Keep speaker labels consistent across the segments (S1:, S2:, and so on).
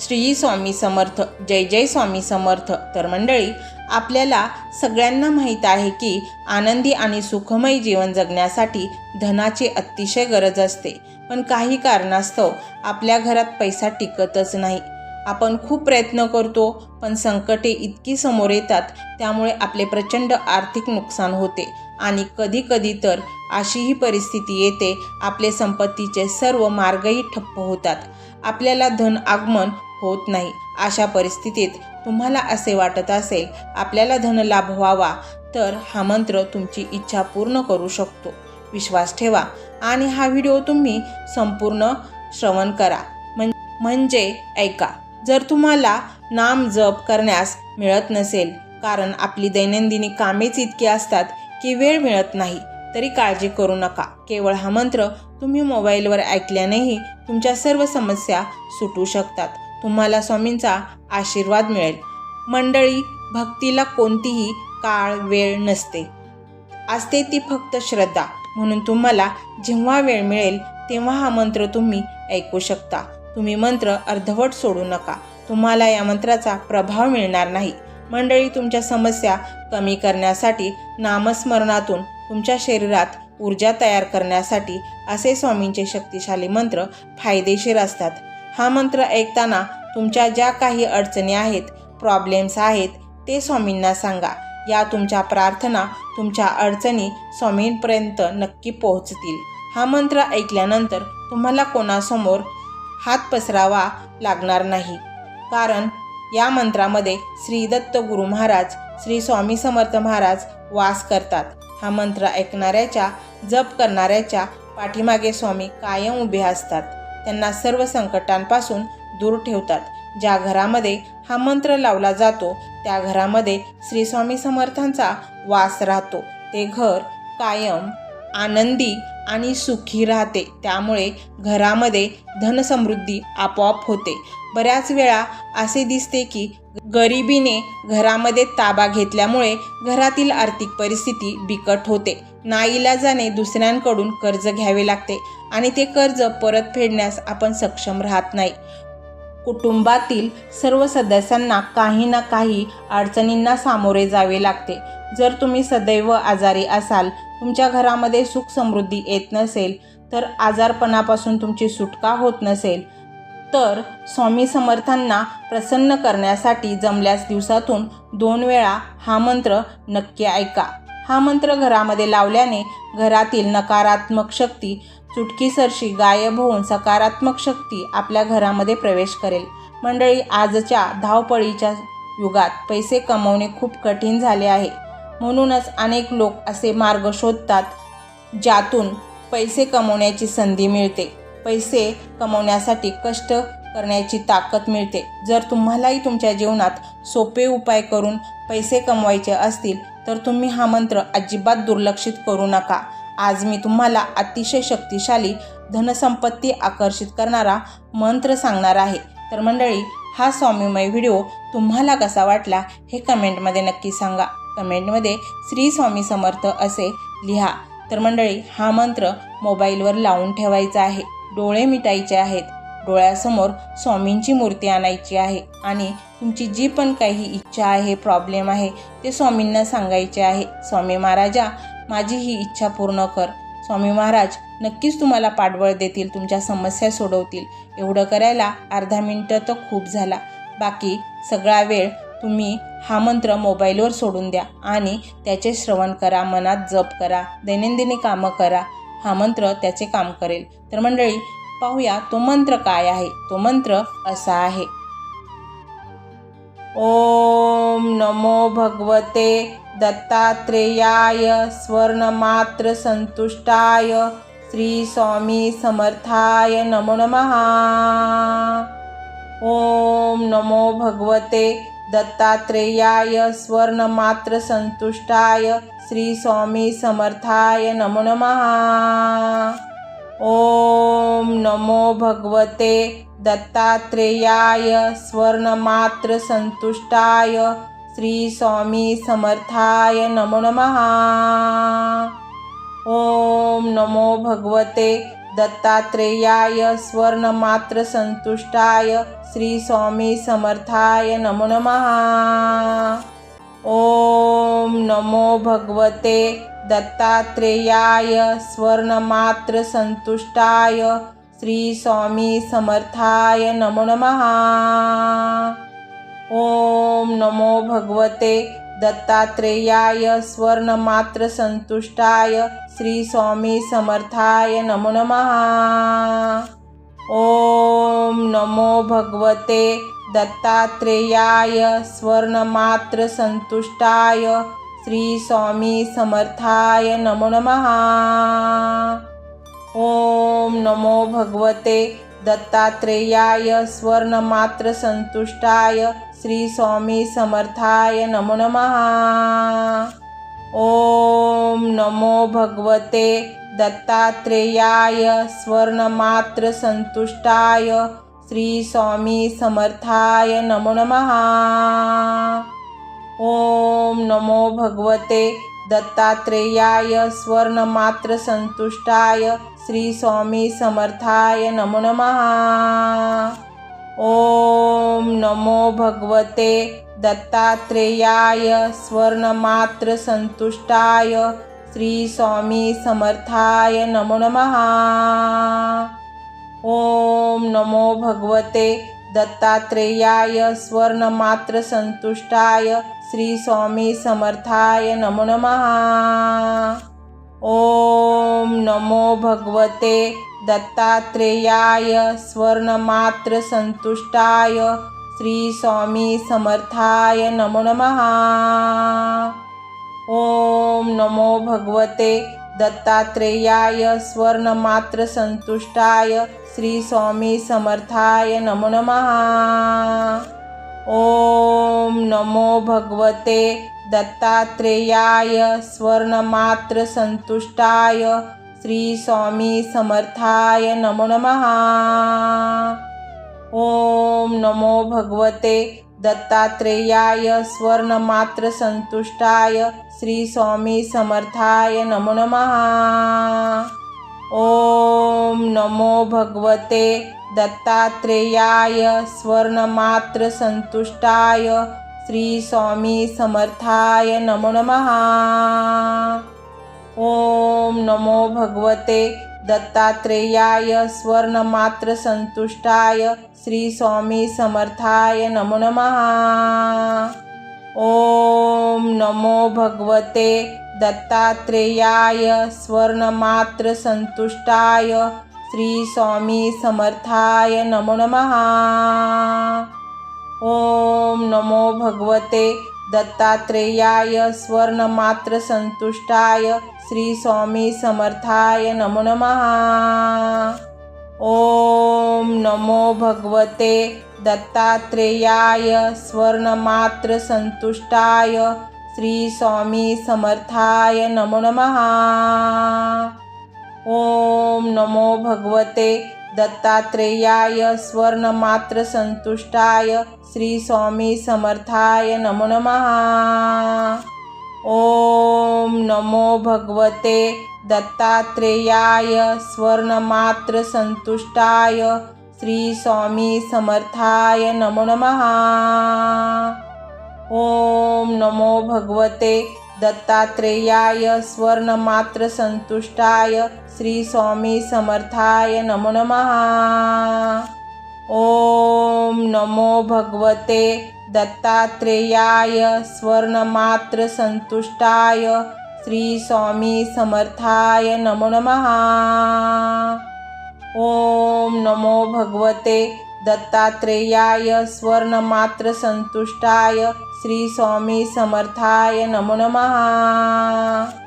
S1: श्री स्वामी समर्थ जय जय स्वामी समर्थ. तर मंडळी आपल्याला सगळ्यांना माहीत आहे की आनंदी आणि सुखमय जीवन जगण्यासाठी धनाची अतिशय गरज असते. पण काही कारणास्तव आपल्या घरात पैसा टिकतच नाही. आपण खूप प्रयत्न करतो पण संकटे इतकी समोर येतात त्यामुळे आपले प्रचंड आर्थिक नुकसान होते. आणि कधीकधी तर अशीही परिस्थिती येते आपले संपत्तीचे सर्व मार्गही ठप्प होतात. आपल्याला धन आगमन होत नाही. अशा परिस्थितीत तुम्हाला असे वाटत असेल आपल्याला धन लाभ व्हावा तर हा मंत्र तुमची इच्छा पूर्ण करू शकतो. विश्वास ठेवा आणि हा व्हिडिओ तुम्ही संपूर्ण श्रवण करा. म्हण- म्हणजे ऐका जर तुम्हाला नाम जप करण्यास मिळत नसेल कारण आपली दैनंदिनी कामेच इतकी असतात की वेळ मिळत नाही तरी काळजी करू नका. केवळ हा मंत्र तुम्ही मोबाईलवर ऐकल्यानेही तुमच्या सर्व समस्या सुटू शकतात. तुम्हाला स्वामींचा आशीर्वाद मिळेल. मंडळी भक्तीला कोणतीही काळ वेळ नसते. असते ती फक्त श्रद्धा. म्हणून तुम्हाला जेव्हा वेळ मिळेल तेव्हा हा मंत्र तुम्ही ऐकू शकता. तुम्ही मंत्र अर्धवट सोडू नका. तुम्हाला या मंत्राचा प्रभाव मिळणार नाही. मंडळी तुमच्या समस्या कमी करण्यासाठी नामस्मरणातून तुमच्या शरीरात ऊर्जा तयार करण्यासाठी असे स्वामींचे शक्तिशाली मंत्र फायदेशीर असतात. हा मंत्र ऐकताना तुमच्या ज्या काही अडचणी आहेत प्रॉब्लेम्स आहेत ते स्वामींना सांगा. या तुमच्या प्रार्थना तुमच्या अडचणी स्वामींपर्यंत नक्की पोहोचतील. हा मंत्र ऐकल्यानंतर तुम्हाला कोणासमोर हात पसरावा लागणार नाही. कारण या मंत्रामध्ये श्री दत्त गुरु महाराज श्री स्वामी समर्थ महाराज वास करतात. हा मंत्र ऐकणाऱ्याच्या जप करणाऱ्याच्या पाठीमागे स्वामी कायम उभे असतात. त्यांना सर्व संकटांपासून दूर ठेवतात. ज्या घरामध्ये हा मंत्र लावला जातो त्या घरामध्ये श्री स्वामी समर्थांचा वास राहतो. ते घर कायम आनंदी आणि सुखी राहते. त्यामुळे घरामध्ये धनसमृद्धी आपोआप होते. बऱ्याच वेळा असे दिसते की गरिबीने घरामध्ये ताबा घेतल्यामुळे घरातील आर्थिक परिस्थिती बिकट होते. नाईलाजाने दुसऱ्यांकडून कर्ज घ्यावे लागते आणि ते कर्ज परत फेडण्यास आपण सक्षम राहत नाही. कुटुंबातील सर्व सदस्यांना काही ना काही अडचणींना सामोरे जावे लागते. जर तुम्ही सदैव आजारी असाल तुमच्या घरामध्ये सुख समृद्धी येत नसेल तर आजारपणापासून तुमची सुटका होत नसेल तर स्वामी समर्थांना प्रसन्न करण्यासाठी जमल्यास दिवसातून दोन वेळा हा मंत्र नक्की ऐका. हा मंत्र घरामध्ये लावल्याने घरातील नकारात्मक शक्ती चुटकीसरशी गायब होऊन सकारात्मक शक्ती आपल्या घरामध्ये प्रवेश करेल. मंडळी आजच्या धावपळीच्या युगात पैसे कमवणे खूप कठीण झाले आहे. म्हणूनच अनेक लोक असे मार्ग शोधतात ज्यातून पैसे कमवण्याची संधी मिळते. पैसे कमवण्यासाठी कष्ट करण्याची ताकद मिळते. जर तुम्हालाही तुमच्या जीवनात सोपे उपाय करून पैसे कमवायचे असतील तर तुम्ही हा मंत्र अजिबात दुर्लक्षित करू नका. आज मी तुम्हाला अतिशय शक्तिशाली धनसंपत्ती आकर्षित करणारा मंत्र सांगणार आहे. तर मंडळी हा स्वामीमय व्हिडिओ तुम्हाला कसा वाटला हे कमेंटमध्ये नक्की सांगा. कमेंटमध्ये श्री स्वामी समर्थ असे लिहा. तर मंडळी हा मंत्र मोबाईलवर लावून ठेवायचा आहे. डोळे मिटायचे आहेत. डोळ्यासमोर स्वामींची मूर्ती आणायची आहे. आणि तुमची जी पण काही इच्छा आहे प्रॉब्लेम आहे ते स्वामींना सांगायचे आहे. स्वामी महाराजा माझी ही इच्छा पूर्ण कर. स्वामी महाराज नक्कीच तुम्हाला पाठबळ देतील तुमच्या समस्या सोडवतील. एवढं करायला अर्धा मिनटं तर खूप झाला. बाकी सगळा वेळ तुम्ही हा मंत्र मोबाईलवर सोडून द्या आणि त्याचे श्रवण करा मनात जप करा दैनंदिनी कामं करा. हा मंत्र त्याचे काम करेल. तर मंडळी पाहूया तो मंत्र काय आहे? तो मंत्र असा आहे. ओम नमो भगवते दत्तात्रेयाय स्वर्णमात्र संतुष्टाय श्री स्वामी समर्थाय नमो नमः. ओम नमो भगवते दत्तात्रेयाय स्वर्णमात्र संतुष्टाय श्री स्वामी समर्थाय नमो नमः। ओम नमो भगवते दत्तात्रेयाय स्वर्णमात्र संतुष्टाय श्री स्वामी समर्थाय नमो नमः। ओम नमो भगवते दत्तात्रेयाय स्वर्णमात्रसन्तुष्टाय श्री स्वामी समर्थाय नमो नमः। ॐ नमो भगवते दत्तात्रेयाय स्वर्णमात्रसन्तुष्टाय श्री स्वामी समर्थाय नमो नमः। ॐ नमो भगवते दत्तात्रेयाय स्वर्णमात्रसन्तुष्टाय श्री स्वामी समर्थाय नमो नमः। ॐ नमो भगवते दत्तात्रेयाय स्वर्णमात्रसन्तुष्टाय श्री स्वामी समर्थाय नमो नमः। ॐ नमो भगवते दत्तात्रेयाय स्वर्णमात्रसन्तुष्टाय श्री स्वामी समर्थाय नमो नमः. ॐ नमो भगवते दत्तात्रेयाय स्वर्णमात्रसन्तुष्टाय श्री स्वामी समर्थाय नमो नमः. ॐ नमो भगवते दत्तात्रेयाय स्वर्णमात्रसन्तुष्टाय श्री स्वामी समर्थाय नमो नमः. ॐ नमो भगवते दत्तात्रेयाय स्वर्णमात्रसन्तुष्टाय श्रीस्वामीसमर्थाय स्वामी समर्थाय नमो नमः। ॐ नमो भगवते दत्तात्रेयाय स्वर्णमात्रसन्तुष्टाय श्रीस्वामीसमर्थाय स्वामी समर्थाय नमो नमः। ॐ नमो भगवते दत्तात्रेयाय स्वर्णमात्रसन्तुष्टाय श्री स्वामी समर्थाय नमो नमः। ॐ नमो भगवते दत्तात्रेयाय स्वर्णमात्रसन्तुष्टाय श्री स्वामी समर्थाय नमो नमः। ॐ नमो भगवते दत्तात्रेयाय स्वर्णमात्रसन्तुष्टाय श्री स्वामी समर्थाय नमो नमः। ॐ नमो भगवते दत्तात्रेयाय स्वर्णमात्रसंतुष्टाय श्री स्वामी समर्थाय नमो नमः। ॐ नमो भगवते दत्तात्रेयाय स्वर्णमात्रसंतुष्टाय श्री स्वामी समर्थाय नमो नमः। ॐ नमो भगवते दत्तात्रेयाय स्वर्णमात्रसंतुष्टाय श्री स्वामी समर्थाय नमो नमः। ॐ नमो भगवते दत्तात्रेयाय स्वर्णमात्रसंतुष्टाय श्री स्वामी समर्थाय नमो नमः। ॐ नमो भगवते दत्तात्रेयाय स्वर्णमात्रसन्तुष्टाय श्री स्वामी समर्थाय नमो नमः। ॐ नमो भगवते दत्तात्रेयाय स्वर्णमात्रसन्तुष्टाय श्री स्वामी समर्थाय नमो नमः। ॐ नमो भगवते दत्तात्रेयाय स्वर्णमात्रसन्तुष्टाय श्री स्वामी समर्थाय नमो नमः। ॐ नमो भगवते दत्तात्रेयाय स्वर्णमात्रसन्तुष्टाय श्री स्वामी समर्थाय नमो नमः। ॐ नमो भगवते दत्तात्रेयाय स्वर्णमात्रसन्तुष्टाय श्री स्वामी समर्थाय नमो नमः. ॐ नमो भगवते दत्तात्रेयाय स्वर्णमात्रसन्तुष्टाय श्री स्वामी समर्थाय नमो नमः. ॐ नमो भगवते दत्तात्रेयाय स्वर्णमात्रसन्तुष्टाय श्री स्वामी समर्थाय नमो नमः.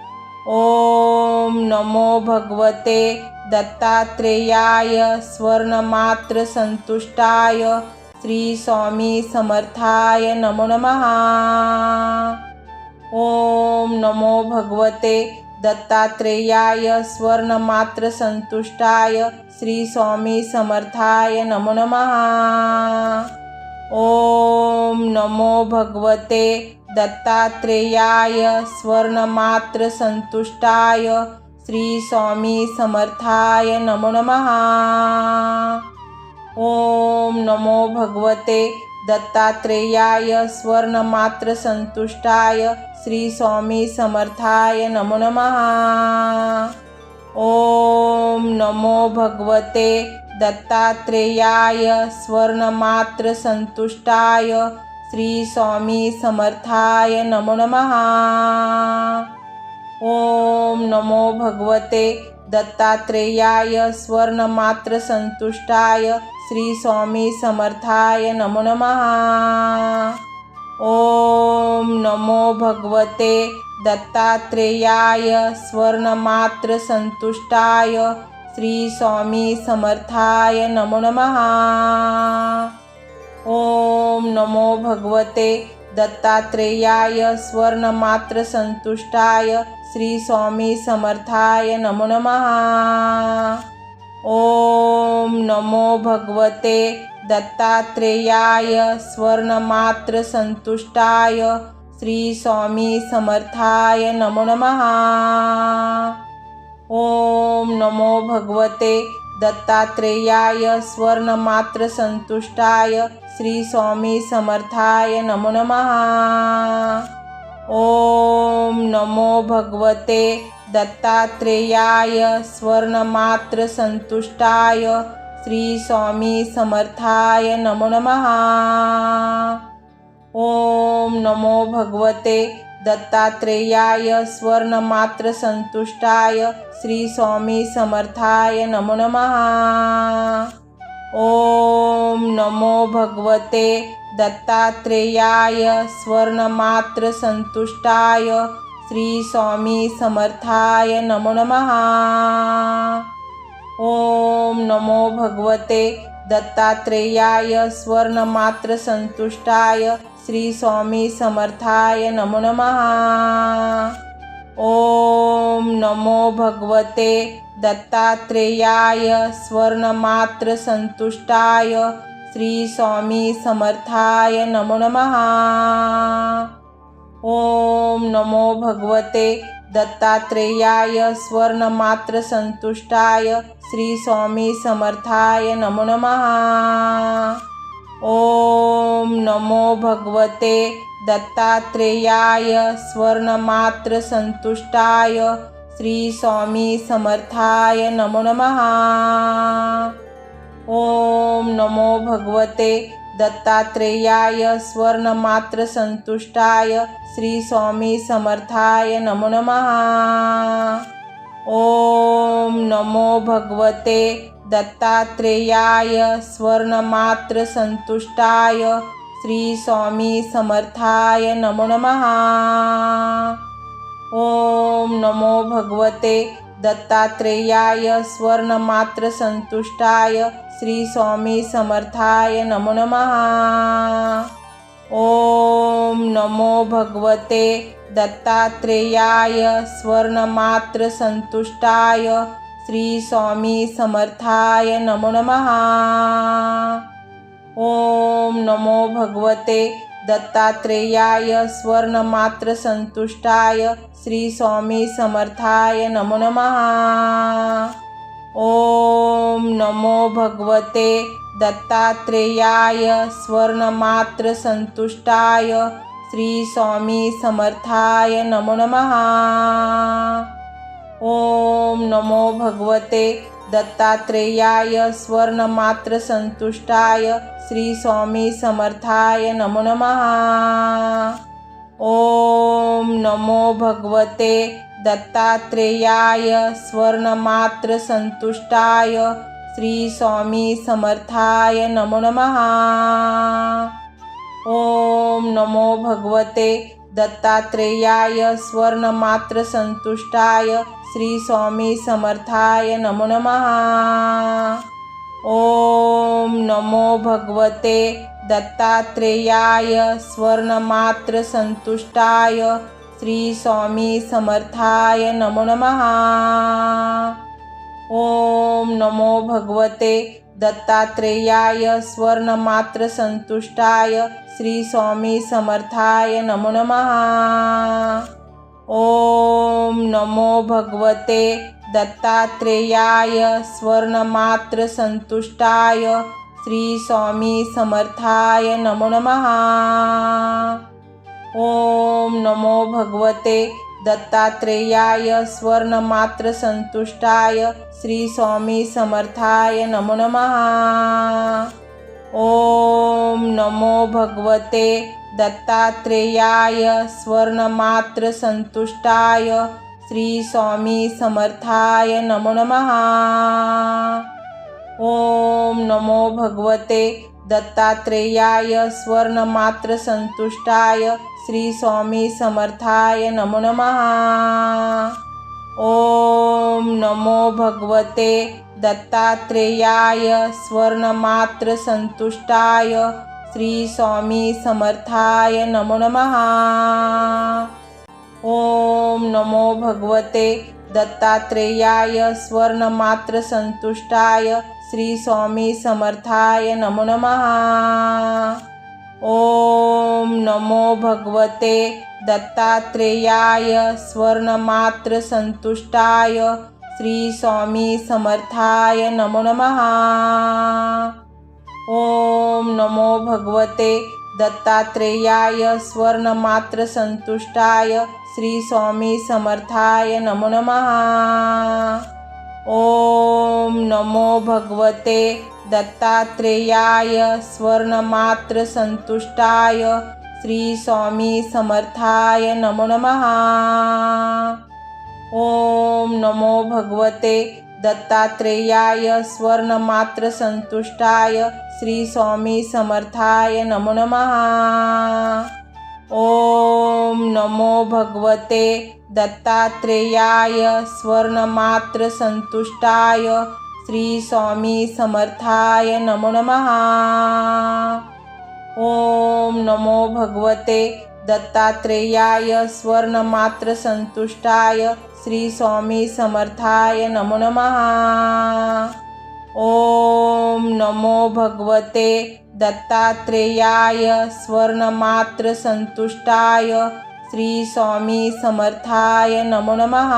S1: ॐ नमो भगवते दत्तात्रेयाय स्वर्णमात्रसंतुष्टाय श्री स्वामी समर्थाय नमो नमः। ॐ नमो भगवते दत्तात्रेयाय स्वर्णमात्रसंतुष्टाय श्री स्वामी समर्थाय नमो नमः। ॐ नमो भगवते दत्तात्रेयाय स्वर्णमात्रसन्तुष्टाय श्री स्वामी समर्थाय नमो नमः। ओम नमो भगवते दत्तात्रेयाय स्वर्णमात्र संतुष्टाय श्री स्वामी समर्थाय नमो नमः। ओम नमो भगवते दत्तात्रेयाय स्वर्णमात्र संतुष्टाय श्री स्वामी समर्थाय नमो नमः। ओम नमो भगवते दत्तात्रेयाय स्वर्णमात्र संतुष्टाय श्री स्वामी समर्थाय नमो नमः। ओम नमो भगवते दत्तात्रेयाय स्वर्णमात्र संतुष्टाय श्री स्वामी समर्थाय नमो नमः। ओम नमो भगवते दत्तात्रेयाय स्वर्णमात्र संतुष्टाय श्री स्वामी समर्थाय नमो नमः। ओम नमो भगवते दत्तात्रेयाय स्वर्णमात्र संतुष्टाय श्री स्वामी समर्थाय नमो नमः। ओम नमो भगवते दत्तात्रेयाय स्वर्णमात्र संतुष्टाय श्री स्वामी समर्थाय नमो नमः। ओम नमो भगवते दत्तात्रेयाय स्वर्णमात्र संतुष्टाय श्री स्वामी समर्थाय नमो नमः। ओम नमो भगवते दत्तात्रेयाय स्वर्णमात्र संतुष्टाय श्री स्वामी समर्थाय नमो नमः। नमो भगवते दत्तात्रेयाय स्वर्णमात्र संतुष्टाय श्री स्वामी समर्थाय नमो नमः। ओम नमो भगवते दत्तात्रेयाय स्वर्णमात्र संतुष्टाय श्री स्वामी समर्थाय नमो नमः। ओम नमो भगवते दत्तात्रेयाय स्वर्णमात्र संतुष्टाय श्री स्वामी समर्थाय नमो नमः। ओम नमो भगवते दत्तात्रेयाय स्वर्णमात्र संतुष्टाय श्री स्वामी समर्थाय नमो नमः। ओम नमो भगवते दत्तात्रेयाय स्वर्णमात्र संतुष्टाय श्री स्वामी समर्थाय नमो नमः। ओम नमो भगवते दत्तात्रेयाय स्वर्णमात्र संतुष्टाय श्री स्वामी समर्थाय नमो नमः। ओम नमो भगवते दत्तात्रेयाय स्वर्णमात्र संतुष्टाय श्री स्वामी समर्थाय नमो नमः। ओम नमो भगवते दत्तात्रेयाय स्वर्णमात्र संतुष्टाय श्री स्वामी समर्थाय नमो नमः. ओम नमो भगवते दत्तात्रेयाय स्वर्णमात्र संतुष्टाय. श्री स्वामी समर्थाय नमो नमः. ओम नमो भगवते दत्तात्रेयाय स्वर्णमात्र संतुष्टाय. श्री स्वामी समर्थाय नमो नमः. ओम नमो भगवते दत्तात्रेयाय स्वर्णमात्र संतुष्टाय श्री स्वामी समर्थाय नमो नमः। ओम नमो भगवते दत्तात्रेयाय स्वर्णमात्र संतुष्टाय श्री स्वामी समर्थाय नमो नमः। ओम नमो भगवते दत्तात्रेयाय स्वर्णमात्र संतुष्टाय श्री स्वामी समर्थाय नमो नमः। ओम नमो भगवते दत्तात्रेयाय स्वर्णमात्र संतुष्टाय श्री स्वामी समर्थाय नमो नमः। ओम नमो भगवते दत्तात्रेयाय स्वर्णमात्र संतुष्टाय श्री स्वामी समर्थाय नमो नमः। ओम नमो भगवते दत्तात्रेयाय स्वर्णमात्र संतुष्टाय श्री स्वामी समर्थाय नमो नमः। ॐ नमो भगवते दत्तात्रेयाय स्वर्णमात्रसंतुष्टाय श्री स्वामी समर्थाय नमो नमः। ॐ नमो भगवते दत्तात्रेयाय स्वर्णमात्रसन्तुष्टाय श्री स्वामी समर्थाय नमो नमः. ॐ नमो भगवते दत्तात्रेयाय स्वर्णमात्रसन्तुष्टाय श्री स्वामी समर्थाय नमो नमः. ॐ नमो भगवते दत्तात्रेयाय स्वर्णमात्रसन्तुष्टाय श्री स्वामी समर्थाय नमो नमः। ॐ नमो भगवते दत्तात्रेयाय स्वर्णमात्रसंतुष्टाय श्री स्वामी समर्थाय नमो नमः। ॐ नमो भगवते दत्तात्रेयाय स्वर्णमात्रसंतुष्टाय श्री स्वामी समर्थाय नमो नमः। ओम नमो भगवते दत्तात्रेयाय स्वर्णमात्रसन्तुष्टाय श्री स्वामी समर्थाय नमो नमः। ॐ नमो भगवते दत्तात्रेयाय स्वर्णमात्रसन्तुष्टाय श्री स्वामी समर्थाय नमो नमः। ॐ नमो भगवते दत्तात्रेयाय स्वर्णमात्रसन्तुष्टाय श्री स्वामी समर्थाय नमो नमः। ॐ नमो भगवते दत्तात्रेयाय स्वर्णमात्रसंतुष्टाय श्री स्वामी समर्थाय नमो नमः। ॐ नमो भगवते दत्तात्रेयाय स्वर्णमात्रसंतुष्टाय श्री स्वामी समर्थाय नमो नमः। ॐ नमो भगवते दत्तात्रेयाय स्वर्णमात्रसंतुष्टाय श्री स्वामी समर्थाय नमो नमः। ॐ नमो भगवते दत्तात्रेयाय स्वर्णमात्रसंतुष्टाय श्री स्वामी समर्थाय नमो नमः।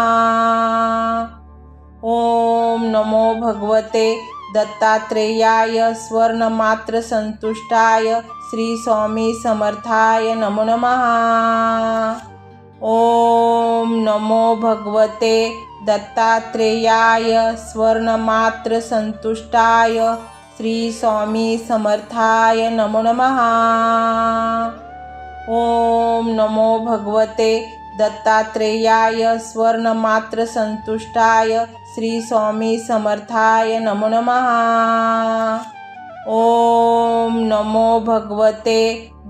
S1: ॐ नमो भगवते दत्तात्रेयाय स्वर्णमात्रसंतुष्टाय श्री स्वामी समर्थाय नमो नमः. ॐ नमो भगवते दत्तात्रेयाय स्वर्णमात्रसंतुष्टाय श्री स्वामी समर्थाय नमो नमः. ॐ नमो भगवते दत्तात्रेयाय स्वर्णमात्रसंतुष्टाय श्री स्वामी समर्थाय नमो नमः. ॐ नमो भगवते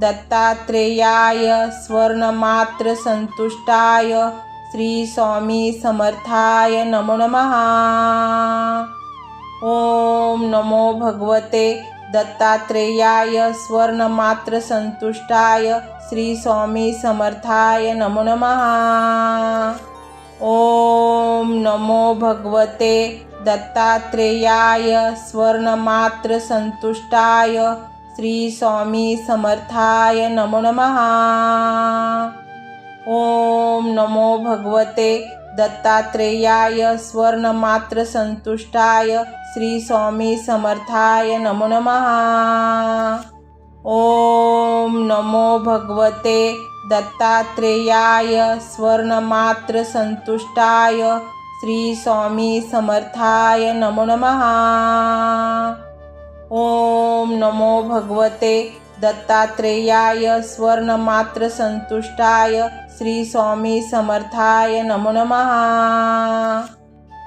S1: दत्तात्रेयाय स्वर्णमात्रसंतुष्टाय श्री स्वामी समर्थाय नमो नमः। ॐ नमो भगवते दत्तात्रेयाय स्वर्णमात्रसंतुष्टाय श्री स्वामी समर्थाय नमो नमः। ॐ नमो भगवते दत्तात्रेयाय स्वर्णमात्रसन्तुष्टाय श्री स्वामी समर्थाय नमो नमः। ॐ नमो भगवते दत्तात्रेयाय स्वर्णमात्रसन्तुष्टाय श्री स्वामी समर्थाय नमो नमः। ॐ नमो भगवते दत्तात्रेयाय स्वर्णमात्रसन्तुष्टाय श्री स्वामी समर्थाय नमो नमः। ॐ नमो भगवते दत्तात्रेयाय स्वर्णमात्रसंतुष्टाय श्री स्वामी समर्थाय नमो नमः।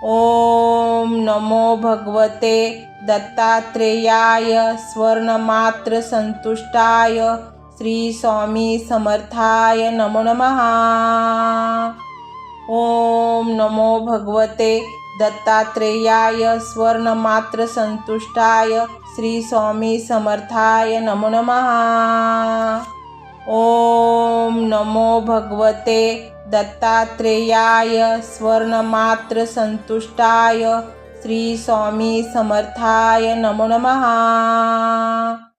S1: ॐ नमो भगवते दत्तात्रेयाय स्वर्णमात्रसंतुष्टाय श्री स्वामी समर्थाय नमो नमः। ॐ नमो भगवते दत्तात्रेयाय स्वर्णमात्रसंतुष्टाय श्री स्वामी समर्थाय नमो नमः। ॐ नमो भगवते दत्तात्रेयाय स्वर्णमात्रसंतुष्टाय श्री स्वामी समर्थाय नमो नमः।